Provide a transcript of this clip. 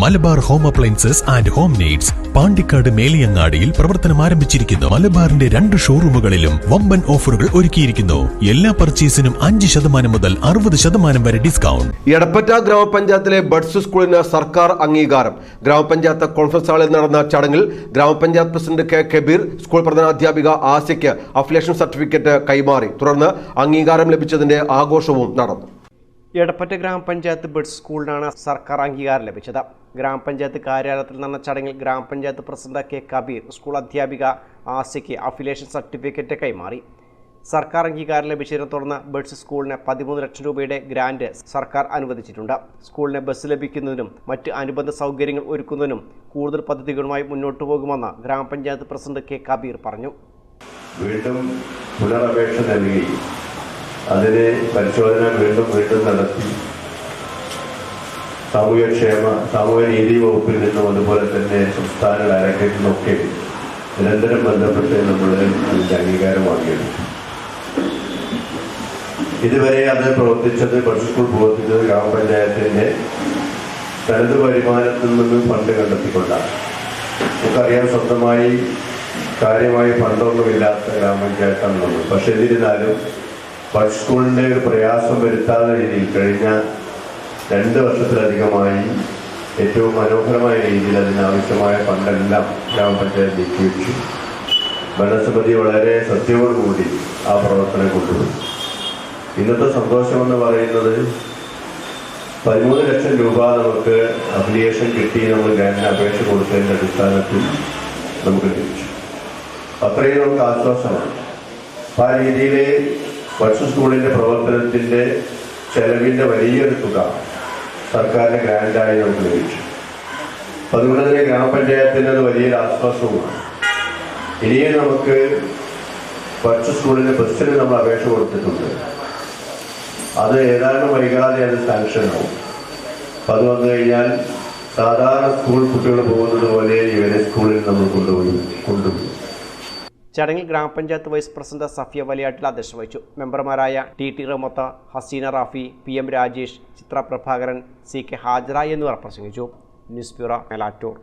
Malabar home appliances and home needs Pandikkad മേലിയങ്ങാടിയിൽ പ്രവർത്തനം ആരംഭിച്ചിരിക്കുന്നു. മലബാറിന്റെ രണ്ട് ഷോറൂമുകളിലും വമ്പൻ ഓഫറുകൾ ഒരുക്കിയിരിക്കുന്നു. എല്ലാ പർച്ചേസിനും അഞ്ച് ശതമാനം മുതൽ അറുപത് ശതമാനം വരെ ഡിസ്കൗണ്ട്. എടപ്പറ്റ ഗ്രാമപഞ്ചായത്തിലെ ബഡ്സ് സ്കൂളിന് സർക്കാർ അംഗീകാരം. ഗ്രാമപഞ്ചായത്ത് കോൺഫറൻസ് ഹാളിൽ നടന്ന ചടങ്ങിൽ ഗ്രാമപഞ്ചായത്ത് പ്രസിഡന്റ് കെ കബീർ സ്കൂൾ പ്രധാനാധ്യാപിക ആസിക്ക് അഫിലേഷൻ സർട്ടിഫിക്കറ്റ് കൈമാറി. തുടർന്ന് അംഗീകാരം ലഭിച്ചതിന്റെ ആഘോഷവും നടന്നു. എടപ്പറ്റ ഗ്രാമപഞ്ചായത്ത് ബഡ്സ് സ്കൂളിനാണ് സർക്കാർ അംഗീകാരം ലഭിച്ചത്. ഗ്രാമപഞ്ചായത്ത് കാര്യാലയത്തിൽ നടന്ന ചടങ്ങിൽ ഗ്രാമപഞ്ചായത്ത് പ്രസിഡന്റ് കെ. കബീർ സ്കൂൾ അധ്യാപിക ആസിക്ക് അഫിലിയേഷൻ സർട്ടിഫിക്കറ്റ് കൈമാറി. സർക്കാർ അംഗീകാരം ലഭിച്ചതിനെ തുടർന്ന് ബഡ്സ് സ്കൂളിന് പതിമൂന്ന് ലക്ഷം രൂപയുടെ ഗ്രാന്റ് സർക്കാർ അനുവദിച്ചിട്ടുണ്ട്. സ്കൂളിന് ബസ് ലഭിക്കുന്നതിനും മറ്റ് അനുബന്ധ സൗകര്യങ്ങൾ ഒരുക്കുന്നതിനും കൂടുതൽ പദ്ധതികളുമായി മുന്നോട്ടു പോകുമെന്ന് ഗ്രാമപഞ്ചായത്ത് പ്രസിഡന്റ് കെ. കബീർ പറഞ്ഞു. വീണ്ടും പുനരപേക്ഷ നൽകി. അതിന് പരിശോധന വീണ്ടും വീണ്ടും നടത്തി. സാമൂഹ്യക്ഷേമ സാമൂഹ്യ നീതി വകുപ്പിൽ നിന്നും അതുപോലെ തന്നെ സംസ്ഥാന ഡയറക്ടറേറ്റിൽ നിന്നൊക്കെ നിരന്തരം ബന്ധപ്പെട്ട് നമ്മൾ അതിന്റെ അംഗീകാരം വാങ്ങിയെടുക്കും ഇതുവരെ അത് പ്രവർത്തിച്ചത് ബഡ്സ് സ്കൂൾ പ്രവർത്തിച്ചത് ഗ്രാമപഞ്ചായത്തിന്റെ തനത് വരുമാനത്തിൽ നിന്ന് ഫണ്ട് കണ്ടെത്തിക്കൊണ്ടാണ്. നമുക്കറിയാം സ്വന്തമായി കാര്യമായി ഫണ്ടൊന്നുമില്ലാത്ത ഗ്രാമപഞ്ചായത്താണ് നമ്മൾ പക്ഷെ എന്നിരുന്നാലും സ്കൂളിന്റെ ഒരു പ്രയാസം വരുത്താതെ രീതിയിൽ കഴിഞ്ഞ രണ്ട് വർഷത്തിലധികമായി ഏറ്റവും മനോഹരമായ രീതിയിൽ അതിനാവശ്യമായ ഫണ്ടെല്ലാം ഗ്രാമപഞ്ചായത്ത് നീക്കിവെച്ചു ഭരണസമിതി വളരെ സത്യത്തോടുകൂടി ആ പ്രവർത്തനം കൊണ്ടുപോയി ഇന്നത്തെ സന്തോഷമെന്ന് പറയുന്നത് പതിമൂന്ന് ലക്ഷം രൂപ നമുക്ക് അപ്ലിക്കേഷൻ കിട്ടി നമ്മൾ ഗ്രാൻഡിന് അപേക്ഷ കൊടുത്തതിന്റെ അടിസ്ഥാനത്തിൽ നമുക്ക് ലഭിച്ചു. അത്രയും നമുക്ക് ആശ്വാസമാണ്. ആ രീതിയിൽ വർഷ സ്കൂളിന്റെ പ്രവർത്തനത്തിന്റെ ചെലവിന്റെ വലിയൊരു തുക സർക്കാരിന്റെ ഗ്രാൻഡായി നമുക്ക് ലഭിച്ചു. അപ്പം അതുകൊണ്ട് തന്നെ ഗ്രാമപഞ്ചായത്തിന് അത് വലിയൊരു ആശ്വാസവുമാണ്. ഇനിയും നമുക്ക് വർഷ സ്കൂളിന്റെ ബസ്സിന് നമ്മൾ അപേക്ഷ കൊടുത്തിട്ടുണ്ട്. അത് ഏതാണ്ട് വൈകാതെ അത് സാങ്ഷൻ ആവും. അപ്പം അത് വന്നു കഴിഞ്ഞാൽ സാധാരണ സ്കൂൾ കുട്ടികൾ പോകുന്നത് പോലെ ഇവരെ സ്കൂളിൽ നമ്മൾ കൊണ്ടുപോയി കൊണ്ടുപോയി ചടങ്ങിൽ ഗ്രാമപഞ്ചായത്ത് വൈസ് പ്രസിഡന്റ് സഫിയ വലിയാട്ടിൽ അധ്യക്ഷത വഹിച്ചു. മെമ്പർമാരായ T T Ramatha Haseena Rafi P M Rajesh Chitra Prabhakaran C K Hajara എന്നിവർ പ്രസംഗിച്ചു. News bureau Melattur.